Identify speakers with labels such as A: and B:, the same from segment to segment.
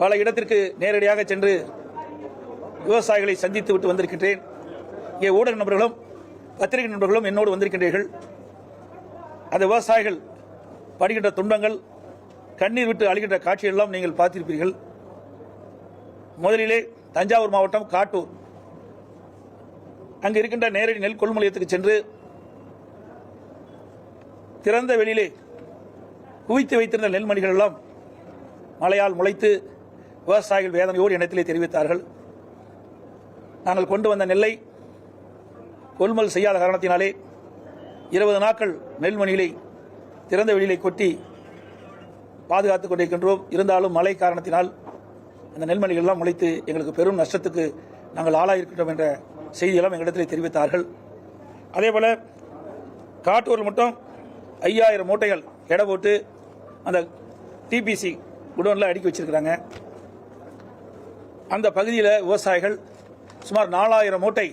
A: பல இடத்திற்கு நேரடியாக சென்று விவசாயிகளை சந்தித்து விட்டு வந்திருக்கின்றேன். இங்கே ஊடக நண்பர்களும் பத்திரிகை நண்பர்களும் என்னோடு வந்திருக்கின்றீர்கள். அந்த விவசாயிகள் படுகின்ற துன்பங்கள் கண்ணீர் விட்டு அழுகின்ற காட்சியெல்லாம் நீங்கள் பார்த்திருப்பீர்கள். முதலிலே தஞ்சாவூர் மாவட்டம் காட்டூர். அங்கு இருக்கின்ற நேரடி நெல் கொள்முலையத்துக்கு சென்று திறந்த வெளியிலே குவித்து வைத்திருந்த நெல்மணிகள் எல்லாம் மழையால் முளைத்து விவசாயிகள் வேதனையோடு இனத்திலே தெரிவித்தார்கள். நாங்கள் கொண்டு வந்த நெல்லை கொள்முதல் செய்யாத காரணத்தினாலே இருபது நாட்கள் நெல்மணிகளை திறந்த வெளியிலே கொட்டி பாதுகாத்துக் கொண்டிருக்கின்றோம். இருந்தாலும் மழை காரணத்தினால் அந்த நெல்மணிகள்லாம் முளைத்து எங்களுக்கு பெரும் நஷ்டத்துக்கு நாங்கள் ஆளாயிருக்கின்றோம் என்ற செய்தியெல்லாம் எங்களிடத்தில் தெரிவித்தார்கள். அதேபோல் காட்டூரில் மட்டும் ஐயாயிரம் மூட்டைகள் எடை போட்டு அந்த டிபிசி குடோனில் அடுக்கி வச்சிருக்கிறாங்க. அந்த பகுதியில் விவசாயிகள் சுமார் நாலாயிரம் மூட்டை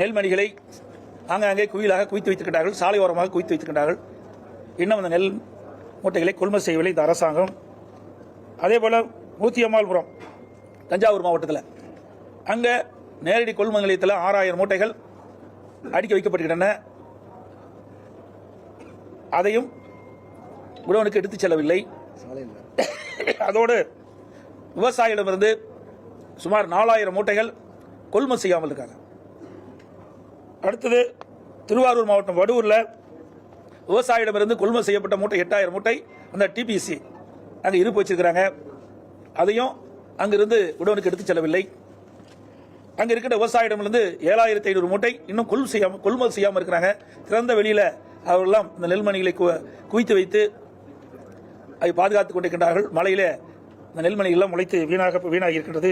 A: நெல்மணிகளை ஆங்காங்கே குவியலாக குவித்து வைத்திருக்கிறார்கள் சாலை ஓரமாக குவித்து வைத்திருக்கிறார்கள் இன்னும் அந்த நெல் மூட்டைகளை கொள்முதல் செய்யவில்லை. இந்த அரசாங்கம். அதே போல் நூத்தியம்மாள்புரம் தஞ்சாவூர் மாவட்டத்தில். அங்கே நேரடி கொள்முதல் நிலையத்தில் ஆறாயிரம் மூட்டைகள் அடுக்கி வைக்கப்பட்டிருக்கின்றன. அதையும் குடோனுக்கு எடுத்துச் செல்லவில்லை. அதோடு விவசாயிடமிருந்து சுமார் நாலாயிரம் மூட்டைகள் கொள்முதல் செய்யாமல் இருக்காங்க. அடுத்தது திருவாரூர் மாவட்டம் வடூரில் விவசாயிடமிருந்து கொள்முதல் செய்யப்பட்ட மூட்டை எட்டாயிரம் மூட்டை அந்த டிபிசி அங்கே இருப்பு வச்சிருக்கிறாங்க. அதையும் அங்கிருந்து உடனுக்கு எடுத்துச் செல்லவில்லை. அங்கே இருக்கிற விவசாயிடமிருந்து ஏழாயிரத்தி ஐநூறு மூட்டை இன்னும் கொள் செய்யாமல் கொள்முதல் செய்யாமல் இருக்கிறாங்க. திறந்த வெளியில் அவர்களெல்லாம் இந்த நெல்மணிகளை கு- குவித்து வைத்து அதை பாதுகாத்துக் கொண்டிருக்கின்றார்கள். மலையில் அந்த நெல்மணிகள் எல்லாம் முளைத்து வீணாக வீணாகி இருக்கின்றது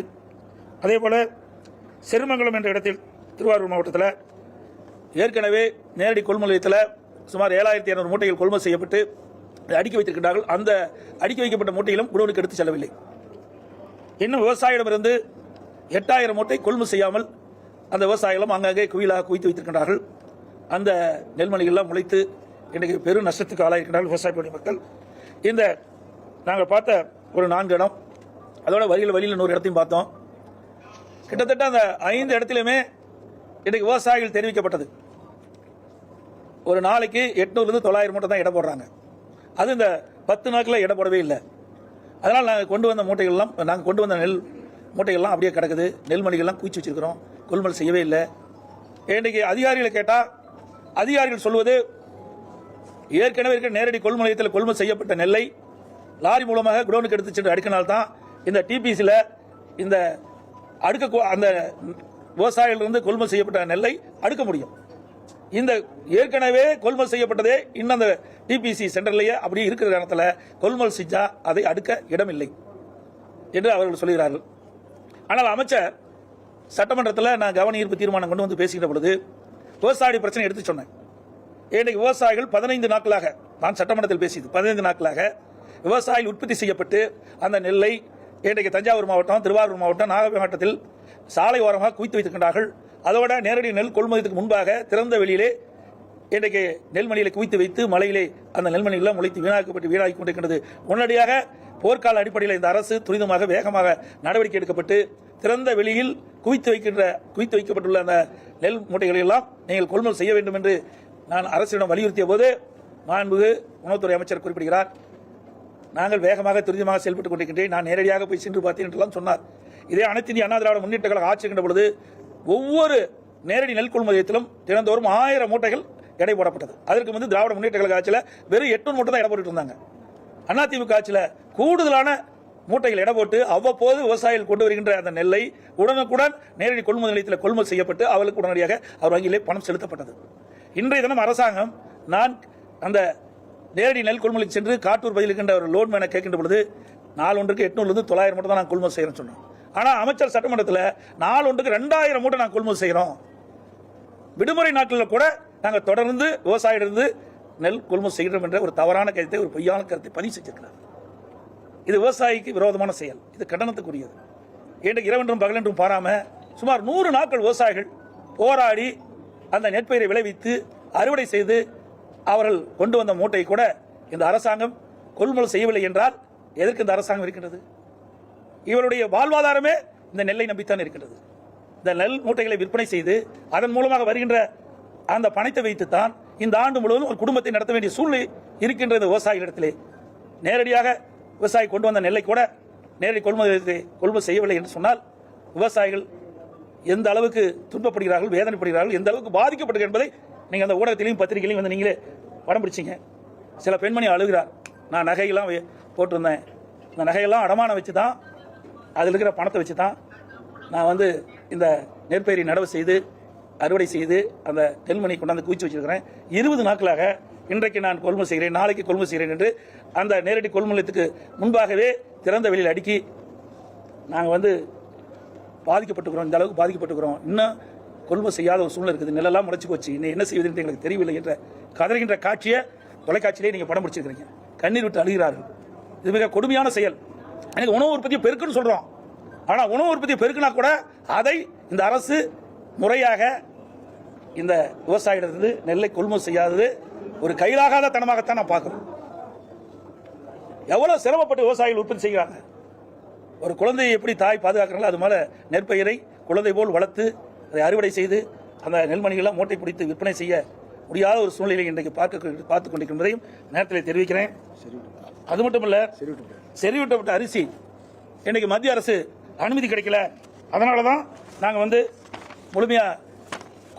A: அதே போல் செருமங்கலம் என்ற இடத்தில் திருவாரூர் மாவட்டத்தில் ஏற்கனவே நேரடி கொள்முதல் நிலையத்தில் சுமார் ஏழாயிரத்தி இரநூறு மூட்டைகள் கொள்முதல் செய்யப்பட்டு அடுக்கி வைத்திருக்கின்றார்கள். அந்த அடுக்கி வைக்கப்பட்ட மூட்டைகளும் குடோனுக்கு எடுத்து செல்லவில்லை. இன்னும் விவசாயிடமிருந்து எட்டாயிரம் மூட்டை கொள்முதல் செய்யாமல் அந்த விவசாயிகளும் அங்கங்கே குவியலாக குவித்து வைத்திருக்கின்றார்கள். அந்த நெல்மணிகள்லாம் முளைத்து இன்றைக்கு பெரும் நஷ்டத்துக்கு ஆளாயிருக்கிறார்கள் விவசாய மக்கள். இந்த நாங்கள் பார்த்த ஒரு நான்கு இடம். அதோட வழியில் வழியில் நூறு இடத்தையும் பார்த்தோம். கிட்டத்தட்ட அந்த ஐந்து இடத்துலையுமே இன்றைக்கு விவசாயிகள் தெரிவிக்கப்பட்டது. ஒரு நாளைக்கு எட்நூறுலேருந்து தொள்ளாயிரம் மூட்டை தான் இடம் போடுறாங்க. அது இந்த பத்து நாட்களில் இடம் போடவே இல்லை. அதனால் நாங்கள் கொண்டு வந்த மூட்டைகள்லாம் நாங்கள் கொண்டு வந்த நெல் மூட்டைகள்லாம் அப்படியே கிடக்குது. நெல்மணிகள்லாம் குவிச்சு வச்சிருக்கிறோம். கொள்முதல் செய்யவே இல்லை. இன்றைக்கு அதிகாரிகளை கேட்டால் அதிகாரிகள் சொல்வது ஏற்கனவே இருக்கிற நேரடி கொள்முதல் கொள்முதல் செய்யப்பட்ட நெல்லை லாரி மூலமாக குடோனுக்கு எடுத்து சென்று அடுக்கினால்தான் இந்த டிபிசியில் இந்த அடுக்க அந்த விவசாயிகளிலிருந்து கொள்முதல் செய்யப்பட்ட நெல்லை அடுக்க முடியும். இந்த ஏற்கனவே கொள்முதல் செய்யப்பட்டதே இன்னும் அந்த டிபிசி சென்டர்லேயே அப்படி இருக்கிற இடத்துல கொள்முதல் செஞ்சால் அதை அடுக்க இடமில்லை என்று அவர்கள் சொல்கிறார்கள். ஆனால் அமைச்சர் சட்டமன்றத்தில் நான் கவன ஈர்ப்பு தீர்மானம் கொண்டு வந்து பேசுகிற பொழுது விவசாய பிரச்சனை எடுத்து சொன்னேன். இன்றைக்கு விவசாயிகள் பதினைந்து நாட்களாக நான் சட்டமன்றத்தில் பேசியது பதினைந்து நாட்களாக விவசாயிகள் உற்பத்தி செய்யப்பட்டு அந்த நெல்லை இன்றைக்கு தஞ்சாவூர் மாவட்டம் திருவாரூர் மாவட்டம் நாகப்பட்டினம் மாவட்டத்தில் சாலை ஓரமாக குவித்து வைத்திருக்கின்றார்கள். அதோட நேரடி நெல் கொள்முதலுக்கு முன்பாக திறந்த வெளியிலே இன்றைக்கு நெல்மணிகளை குவித்து வைத்து மலையிலே அந்த நெல்மணிகள் முளைத்து வீணாக்கப்பட்டு வீணாகி கொண்டிருக்கின்றது. உடனடியாக போர்க்கால அடிப்படையில் இந்த அரசு துரிதமாக வேகமாக நடவடிக்கை எடுக்கப்பட்டு திறந்த வெளியில் குவித்து வைக்கின்ற குவித்து வைக்கப்பட்டுள்ள அந்த நெல் மூட்டைகளை எல்லாம் நீங்கள் கொள்முதல் செய்ய வேண்டும் என்று நான் அரசிடம் வலியுறுத்திய போது மாண்புகு உணவுத்துறை அமைச்சர் குறிப்பிடுகிறார். நாங்கள் வேகமாக துரிதமாக செயல்பட்டுக் கொண்டிருக்கின்றேன். நான் நேரடியாக போய் சென்று பார்த்தேன் என்றெல்லாம் சொன்னார். இதே அனைத்து இந்திய அண்ணா திராவிட முன்னேற்ற கழகம் ஆட்சி பொழுது ஒவ்வொரு நேரடி நெல் கொள்முதலத்திலும் தினந்தோறும் ஆயிரம் மூட்டைகள் எடை போடப்பட்டது. அதற்கு வந்து திராவிட முன்னேற்ற கழக ஆட்சியில் வெறும் எட்டு மூட்டை தான் எடை போட்டுட்டு இருந்தாங்க அதிமுக ஆட்சியில் கூடுதலான மூட்டைகள் எடை போட்டு அவ்வப்போது விவசாயிகள் கொண்டு வருகின்ற அந்த நெல்லை உடனுக்குடன் நேரடி கொள்முதல் நிலையத்தில் கொள்முதல் செய்யப்பட்டு அவளுக்கு உடனடியாக அவர் வங்கியிலே பணம் செலுத்தப்பட்டது. இன்றைய தினம் அரசாங்கம் நான் அந்த நேரடி நெல் கொள்முதலுக்கு சென்று காட்டூர் பகுதியில் இருக்கின்ற ஒரு லோன் மேனை கேட்கின்ற பொழுது நாலு ஒன்றுக்கு எட்நூறுலேருந்து தொள்ளாயிரம் மூட்டை தான் நான் கொள்முதல் செய்கிறேன்னு சொன்னோம் ஆனால் அமைச்சர் சட்டமன்றத்தில் நாலு ஒன்றுக்கு ரெண்டாயிரம் மூட்டை நான் கொள்முதல் செய்கிறோம் விடுமுறை நாட்களில் கூட நாங்கள் தொடர்ந்து விவசாயிலிருந்து நெல் கொள்முதல் செய்கிறோம் என்ற ஒரு தவறான கருத்தை ஒரு பொய்யான கருத்தை பதிவு செஞ்சிருக்கிறார். இது விவசாயிக்கு விரோதமான செயல். இது கண்டனத்துக்குரியது. இன்றைக்கு இரவென்றும் பகலென்றும் பாராமல் சுமார் நூறு நாட்கள் விவசாயிகள் போராடி அந்த நெற்பயிரை விளைவித்து அறுவடை செய்து அவர்கள் கொண்டு வந்த மூட்டை கூட இந்த அரசாங்கம் கொள்முதல் செய்யவில்லை என்றால் எதற்கு இந்த அரசாங்கம் இருக்கின்றது? இவருடைய வாழ்வாதாரமே இந்த நெல்லை நம்பித்தான் இருக்கின்றது. இந்த நெல் மூட்டைகளை விற்பனை செய்து அதன் மூலமாக வருகின்ற அந்த பணத்தை வைத்துத்தான் இந்த ஆண்டு முழுவதும் ஒரு குடும்பத்தை நடத்த வேண்டிய சூழ்நிலை இருக்கின்றது விவசாயிகளிடத்திலே நேரடியாக விவசாயி கொண்டு வந்த நெல்லை கூட நேரடி கொள்முதல் கொள்முதல் செய்யவில்லை என்று சொன்னால் விவசாயிகள் எந்த அளவுக்கு துன்பப்படுகிறார்கள் வேதனைப்படுகிறார்கள் எந்த அளவுக்கு பாதிக்கப்படுகிறது என்பதை நீங்கள் அந்த ஊடகத்திலையும் பத்திரிகையிலையும் வந்து நீங்களே படம் பிடிச்சிங்க. சில பெண்மணி அழுகிறார் நான் நகையெல்லாம் போட்டிருந்தேன். இந்த நகையெல்லாம் அடமானம் வச்சு தான் அதில் இருக்கிற பணத்தை வச்சு தான் நான் வந்து இந்த நெற்பயிரை நடவு செய்து அறுவடை செய்து அந்த தென்மணி கொண்டாந்து குவிச்சு வச்சிருக்கிறேன். இருபது நாட்களாக இன்றைக்கு நான் கொள்முதல் செய்கிறேன் நாளைக்கு கொள்முதல் செய்கிறேன் என்று அந்த நேரடி கொள்முதலத்துக்கு முன்பாகவே திறந்த வெளியில் அடுக்கி நாங்கள் வந்து பாதிக்கப்பட்டுக்கிறோம். இந்த அளவுக்கு பாதிக்கப்பட்டுக்கிறோம். இன்னும் கொள்முதல் செய்யாத ஒரு சூழ்நிலை இருக்குது. நெல்லெல்லாம் முளைச்சி போச்சு. இன்னும் என்ன செய்வதுன்னு எங்களுக்கு தெரியவில்லை என்ற கதறுகின்ற காட்சியை தொலைக்காட்சியிலே நீங்கள் படம் பிடிச்சிருக்கிறீங்க. கண்ணீர் விட்டு அழுகிறார்கள். இது மிக கொடுமையான செயல். எனக்கு உணவு உற்பத்தியை பெருக்குன்னு சொல்கிறோம் ஆனால் உணவு உற்பத்தியை பெருக்குனா கூட அதை இந்த அரசு முறையாக இந்த விவசாயிடத்திலிருந்து நெல்லை கொள்முதல் செய்யாதது ஒரு கையிலாகாத தனமாகத்தான் நான் பார்க்குறோம். எவ்வளோ சிரமப்பட்டு விவசாயிகள் உற்பத்தி செய்கிறாங்க. ஒரு குழந்தையை எப்படி தாய் பாதுகாக்கிறாங்களோ அது மேலே நெற்பயிரை குழந்தை போல் வளர்த்து அதை அறுவடை செய்து அந்த நெல்மணிகளை மூட்டை பிடித்து விற்பனை செய்ய முடியாத ஒரு சூழ்நிலை இன்றைக்கு பார்க்க பார்த்து கொண்டிருக்கின்றதையும் நேரத்தில் தெரிவிக்கிறேன். அது மட்டும் இல்ல செறிவிட்டப்பட்ட அரிசி இன்னைக்கு மத்திய அரசு அனுமதி கிடைக்கல. அதனால தான் நாங்கள் வந்து முழுமையாக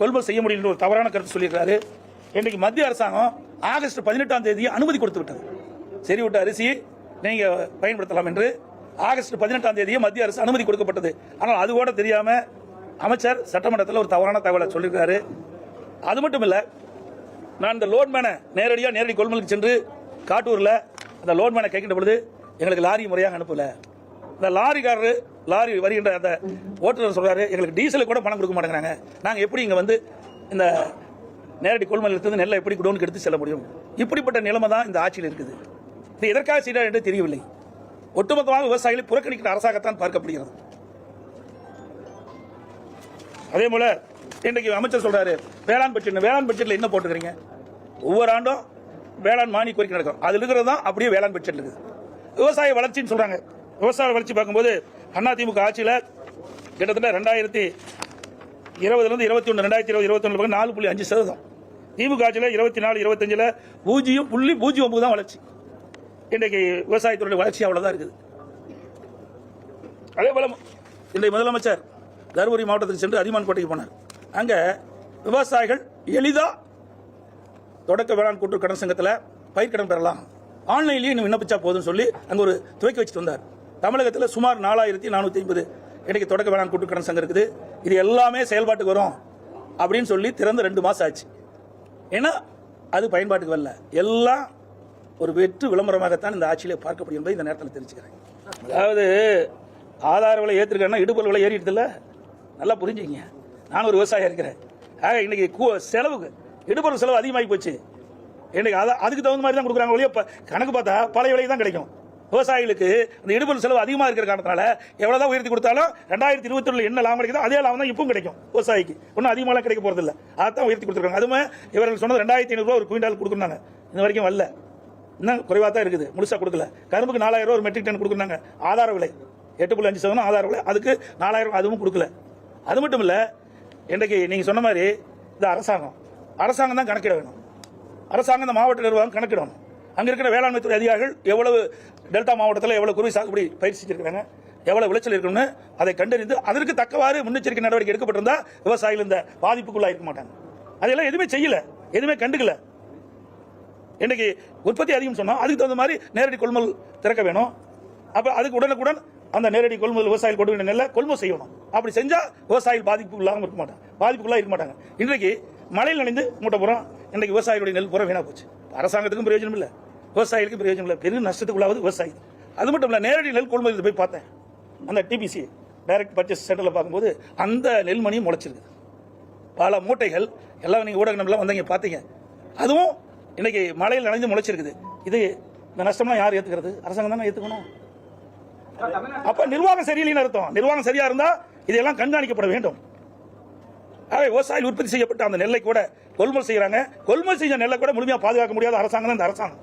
A: கொள்முதல் செய்ய முடியல ஒரு தவறான கருத்து சொல்லியிருக்காரு இன்றைக்கு மத்திய அரசாங்கம் ஆகஸ்ட் பதினெட்டாம் தேதி அனுமதி கொடுத்து விட்டது. செறிவிட்ட அரிசியை நீங்கள் பயன்படுத்தலாம் என்று ஆகஸ்ட் பதினெட்டாம் தேதியே மத்திய அரசு அனுமதி கொடுக்கப்பட்டது. ஆனால் அது கூட தெரியாம அமைச்சர் சட்டமன்றத்தில் ஒரு தவறான தகவலை சொல்லியிருக்காரு அது மட்டும் இல்லை நான் இந்த லோட்மேனை நேரடியாக நேரடி கொள்முதலுக்கு சென்று காட்டூரில் அந்த லோட்மேனை கேட்கின்ற பொழுது எங்களுக்கு லாரி முறையாக அனுப்பல. இந்த லாரிக்காரரு லாரி வருகின்ற அந்த ஓட்டுநர் சொல்கிறாரு எங்களுக்கு டீசலுக்கு கூட பணம் கொடுக்க மாட்டேங்கிறாங்க. நாங்கள் எப்படி இங்கே வந்து இந்த நேரடி கொள்முதலிருந்து நெல்லை எப்படி குடோனுக்கு எடுத்து செல்ல முடியும்? இப்படிப்பட்ட நிலைமை தான் இந்த ஆட்சியில் இருக்குது. இது எதற்காக செய்கிறார் என்று தெரியவில்லை. ஒட்டுமொத்தமாக விவசாயிகளை புறக்கணிக்கிற அரசாகத்தான் பார்க்கப்படுகிறது. அதே போல இன்றைக்கு அமைச்சர் சொல்றாரு வேளாண் பட்ஜெட் வேளாண் பட்ஜெட்ல என்ன போட்டுக்கிறீங்க? ஒவ்வொரு ஆண்டும் வேளாண் மானிய கோரிக்கை நடக்கும். அதில் இருக்கிறது தான் அப்படியே வேளாண் பட்ஜெட் இருக்குது. விவசாய வளர்ச்சின்னு சொல்றாங்க. விவசாய வளர்ச்சி பார்க்கும்போது அதிமுக ஆட்சியில் கிட்டத்தட்ட ரெண்டாயிரத்தி இருபதுலேருந்து இருபத்தி ஒன்று ரெண்டாயிரத்தி இருபது இருபத்தி ஒன்று நாலு புள்ளி அஞ்சு சதவீதம். திமுக ஆட்சியில் இருபத்தி நாலு இருபத்தஞ்சில் பூஜ்ஜியம் புள்ளி பூஜ்ஜியம் ஒன்பது தான் வளர்ச்சி. இன்றைக்கு விவசாயத்துறைய வளர்ச்சி அவ்வளோதான் இருக்குது. அதே போல இன்றைக்கு முதலமைச்சர் தருமபுரி மாவட்டத்துக்கு சென்று அதிமான் கோட்டைக்கு போனார். அங்கே விவசாயிகள் எளிதாக தொடக்க வேளாண் கூட்டுறவு கடன் சங்கத்தில் பயிர்க்கடன் பெறலாம். ஆன்லைன்லேயே நீ விண்ணப்பிச்சா போதும்னு சொல்லி அங்கே ஒரு துவக்கி வச்சுட்டு வந்தார். தமிழகத்தில் சுமார் நாலாயிரத்தி நானூற்றி ஐம்பது இன்றைக்கு தொடக்க வேளாண் கூட்டுறவு கடன் சங்கம் இருக்குது. இது எல்லாமே செயல்பாட்டுக்கு வரும் அப்படின்னு சொல்லி திறந்து ரெண்டு மாதம் ஆச்சு. ஏன்னா அது பயன்பாட்டுக்கு வரல. எல்லாம் ஒரு வெற்று விளம்பரமாகத்தான் இந்த ஆட்சியில் பார்க்கப்படுகிறது என்பதை இந்த நேரத்தில் தெரிஞ்சுக்கிறேன் அதாவது ஆதார விலை ஏற்றிருக்காங்கன்னா இடுபொருள் விலை ஏறிடுதுல்ல? நல்லா புரிஞ்சுக்கங்க. நான் ஒரு விவசாயி இருக்கிறேன். ஆக இன்னைக்கு செலவுக்கு இடுபொருள் செலவு அதிகமாகி போச்சு. இன்னைக்கு அதை அதுக்கு தகுந்த மாதிரி தான் கொடுக்குறாங்க ஒழிய கணக்கு பார்த்தா பழைய விலை தான் கிடைக்கும். விவசாயிகளுக்கு அந்த இடுபொருள் செலவு அதிகமாக இருக்கிற காரணத்தினால எவ்வளோதான் உயர்த்தி கொடுத்தாலும் ரெண்டாயிரத்தி இருபத்தி என்ன லாபம் கிடைக்குதோ அதே லாபம் தான் இப்பவும் கிடைக்கும் விவசாயிக்கு. ஒன்றும் அதிகமாகலாம் கிடைக்க போகிறது இல்லை அதான் உயர்த்தி கொடுத்துருக்காங்க. அதுவும் இவர்கள் சொன்னது ரெண்டாயிரத்தி ஐநூறுரூவா ஒரு குவிண்டால் கொடுக்குறாங்க இந்த வரைக்கும் வரல. இன்னும் குறைவாக தான் இருக்குது. முழுசாக கொடுக்கல. கரும்புக்கு நாலாயிரம் ரூபா ஒரு மெட்ரிக் டன் கொடுக்குறாங்க ஆதார விலை. எட்டு புள்ளி அஞ்சு சதவீதம் ஆதார விலை. அதுக்கு நாலாயிரம் அதுவும் கொடுக்கல. அது மட்டும் இல்லை இன்றைக்கு நீங்கள் சொன்ன மாதிரி இது அரசாங்கம். அரசாங்கம் தான் கணக்கிட வேணும். அரசாங்கம் இந்த மாவட்ட நிர்வாகம் கணக்கிடணும். அங்கே இருக்கிற வேளாண்மை துறை அதிகாரிகள் எவ்வளவு டெல்டா மாவட்டத்தில் எவ்வளவு குருவி சாகுபடி பயிற்சி செஞ்சிருக்காங்க எவ்வளவு விளைச்சல் இருக்கணும்னு அதை கண்டறிந்து அதற்கு தக்கவாறு முன்னெச்சரிக்கை நடவடிக்கை எடுக்கப்பட்டிருந்தா விவசாயிகள் இந்த பாதிப்புக்குள்ளாக இருக்க மாட்டாங்க. அதெல்லாம் எதுவுமே செய்யல. எதுவுமே கண்டுக்கல. இன்றைக்கு உற்பத்தி அதிகம் சொன்னால் அதுக்கு தகுந்த மாதிரி நேரடி கொள்முதல் திறக்க வேணும். அப்போ அதுக்கு உடனுக்குடன் அந்த நேரடி கொள்முதல் விவசாயிகள் கொண்டு வந்த நெல்லை கொள்முதல் செய்யணும். அப்படி செஞ்சால் விவசாயிகள் பாதிப்பு இல்லாமல் இருக்க மாட்டாங்க. பாதிப்புக்குள்ளாக இருக்க மாட்டாங்க. இன்றைக்கு மழையில் நனைந்து மூட்டை புறம் இன்றைக்கு விவசாயிகளுடைய நெல் புறம் வீணாக போச்சு. அரசாங்கத்துக்கும் பிரயோஜனம் இல்லை. விவசாயிகளுக்கும் பிரயோஜனம் இல்லை. பெரிய நஷ்டத்துக்குள்ளாவது விவசாயி. அது மட்டும் இல்லை நேரடி நெல் கொள்முதல் போய் பார்த்தேன். அந்த டிபிசி டைரக்ட் பர்ச்சேஸ் சென்டரில் பார்க்கும்போது அந்த நெல்மணியும் முளைச்சிருக்கு பல மூட்டைகள் எல்லாம் நீங்கள் ஊடக நம்பலாம் வந்தீங்க பார்த்தீங்க. அதுவும் இன்றைக்கி மழையில் நனைஞ்சு முளைச்சிருக்குது. இது இந்த நஷ்டம்லாம் யார் ஏத்துக்கிறது? அரசாங்கம் தானே ஏற்றுக்கணும் அப்ப நிர்வாகம் சரியில்லைன்னு அர்த்தம். நிர்வாகம் சரியா இருந்தா இதெல்லாம் கண்காணிக்கப்பட வேண்டும். ஆகவே விவசாயிகள் உற்பத்தி செய்யப்பட்ட அந்த நெல்லை கூட கொள்முதல் செய்யறாங்க. கொள்முதல் செய்த நெல்லை கூட முழுமையா பாதுகாக்க முடியாத அரசாங்கம் தான் இந்த அரசாங்கம்.